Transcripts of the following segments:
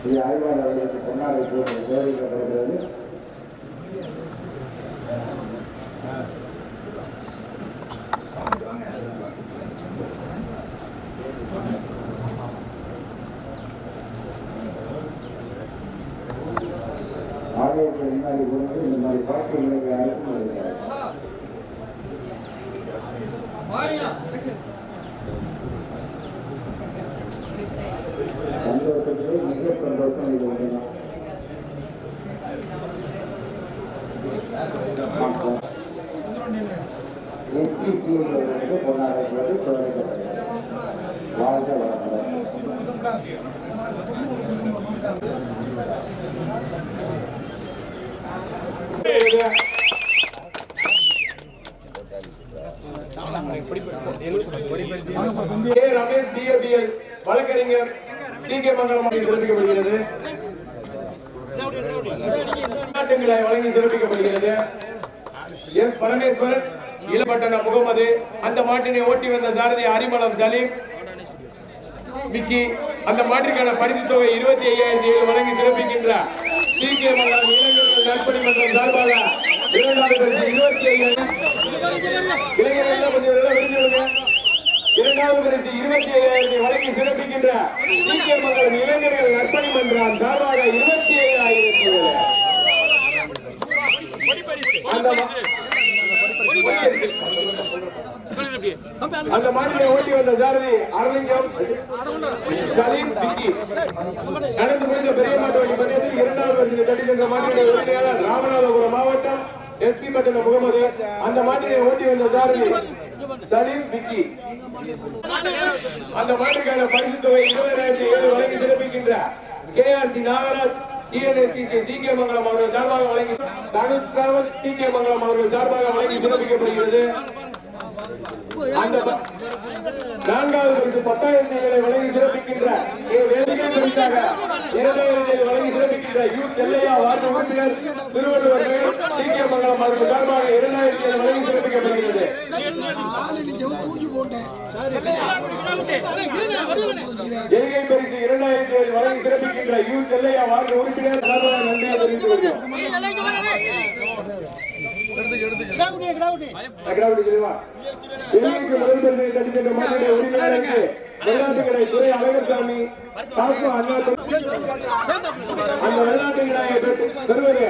ஸ்ரீ ஆய்வாளர் அவர்களுக்கு பொன்னாடை போட்டு கௌரவிக்கப்படுகிறது ஆலயத்தில் இந்த மாதிரி பாட்டுகளுக்கு வந்து பொன்னாடை போட்டு வாழ்க ரமேஷ் டிஏபிஎல் வழக்கறிஞர் டி கே மங்கலம் சிறப்பிக்கப்படுகிறது. வழங்கி சிறப்பிக்கப்படுகிறது. எஸ் பரமேஸ்வரன் இளம்பட்டன முகமது அந்த மாட்டினை ஓட்டி வந்த சாரதி அரிமளம் சலீம். விக்கி அந்த மாட்டிற்கான பரிசு தொகை இருபத்தி ஐயாயிரத்தி ஏழு வழங்கி சிறப்பிக்கின்ற சீக்கிய கே. இளைஞர்கள் நற்பணி மன்றம் சார்பாக இரண்டாவது பரிசு இருபத்தி ஐயாயிரம். இளைஞர்கள் கொஞ்சம் நல்லா விரும்புங்க இரண்டாவது பரிசு இருபத்தி ஐயாயிரத்தை வழங்கி சிறப்பிக்கின்ற சீக்கிய மங்கலம் இளைஞர்கள் நற்பணி மன்றம் சார்பாக இருபத்தி ஐயாயிரத்தி ஏழு. அந்த அந்த மாநில ஓட்டி வந்த சாரதி அரலிங்கம் சலீம் பிக்கி நடந்து முடிந்த பெரிய மாட்டு வழி பந்தயத்தில் இரண்டாவது பரிசு தட்டி மாநில உரிமையாளர் ராமநாதபுரம் மாவட்டம் எஸ்பி பட்டின முகமது. அந்த மாட்டினை ஓட்டி வந்த சாரதி சலீம் பிக்கி அந்த மாட்டுக்கான பரிசு தொகை இருபதாயிரத்தி ஏழு வழங்கி சிறப்பிக்கின்ற K R C Nagaraj. TNSTC CK Mangalam அவர்கள் சார்பாக வழங்கி தனுஷ் டிராவல்ஸ் சிகே மங்கலம் அவர்கள் சார்பாக வழங்கி சிறப்பிக்கப்படுகிறது அந்த நான்காவது பரிசு பத்தாயிரத்தி ஏழை வழங்கி சிறப்பிக்கின்ற கே. வேதிகை பரிசாக இரண்டாயிரத்தி ஏழு வழங்கி சிறப்பிக்கின்ற யூ செல்லையா வார்டு உறுப்பினர் திருவள்ளுவர்கள் சிகே மங்கலம் அவர்கள் சார்பாக இரண்டாயிரத்தி ஏழு வழங்கி சிறப்பிக்கப்படுகிறது எல்கை பரிசு இரண்டாயிரத்தி ஏழு வழங்கி சிறப்பிக்கின்ற யு செல்லையா வார்டு உறுப்பினர் நன்றியை முதல் பரிசை மாநில வெள்ளாட்டு கடை துறை அழகசாமி அந்த வெள்ளாட்டு பெறுவது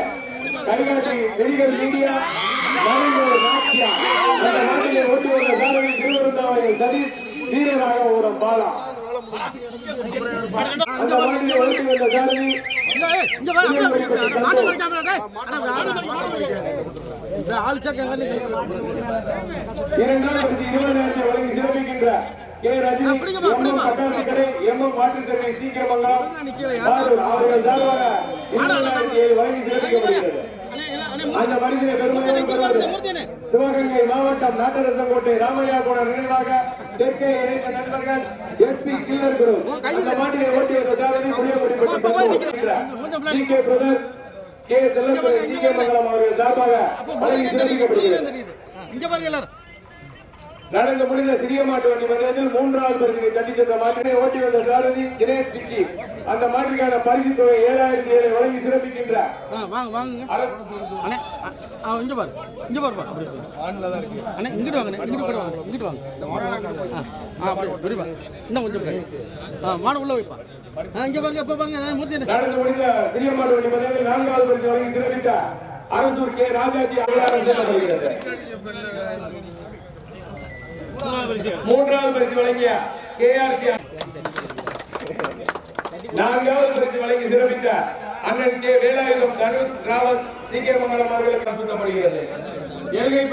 கைகாட்டி மெடிக்கல் மீடியா நரேந்திர நாச்சியா அந்த நாட்டிலே ஓட்டி வந்த சாரதி திருவருந்தாவளி சதீஷ் வீரராக ஒரு பாலா. அந்த நாட்டிலே வந்த சாரதி இரண்டாம் வழங்கி சிறப்பிக்கின்ற கே ரஜினி பட்டாசு கடை எம் எம் வாட்டர் சர்வை அவர்கள் சார்பாக வழங்கி சிறப்பிக்கப்படுகிறது. அந்த பெருமையாக சிவகங்கை மாவட்டம் நாட்டரசங்கோட்டை ராமையா போன நினைவாக தெற்கே இணைந்த நண்பர்கள் எஸ்பி கில்லர் குரு. அந்த மாட்டினை ஓட்டி வந்த சாரதி முடியப்படி T K brothers K Mangalam அவர்கள் சார்பாக வழங்கி சிறப்பிக்கப்படுகிறது. இங்க பாருங்க எல்லாரும். நடந்து முடிந்த சிறிய மாட்டு வண்டி மனிதத்தில் மூன்றாவது பரிசு தட்டி சென்ற மாட்டினை ஓட்டி வந்த சாரதி தினேஷ் பிக்கி. அந்த மாட்டிற்கான பரிசு தொகை ஏழாயிரத்தி ஏழை வழங்கி சிறப்பிக்கின்ற. ஆ, வாங்க இங்க பாரு அண்ணே இங்கிட்டு வாங்க இங்கிட்டு கூட வாங்க இங்கிட்டு வாங்க. ஆ ஆ அப்படி விரிவா இன்னும் கொஞ்சம் பின்னாடி. ஆ மாடு உள்ள வைப்பா இங்க பாருங்க இப்ப பாருங்க நான் மூர்த்தி. நடந்து முடிந்த சிறிய மாட்டு வண்டி மனிதத்தில் நான்காவது பரிசு வழங்கி சிறப்பித்த அரசூர் கே. ராஜாஜி அவர்களால் செல்லப்படுகிறது மூன்றாவது பரிசு வழங்கிய கே ஆர் சி நான்காவது பரிசு வழங்கி சிறப்பித்த அண்ணன் K. Velayutham Dhanush travels C. K. Mangalam அவர்களுக்கு சூட்டப்படுகிறது எல்கை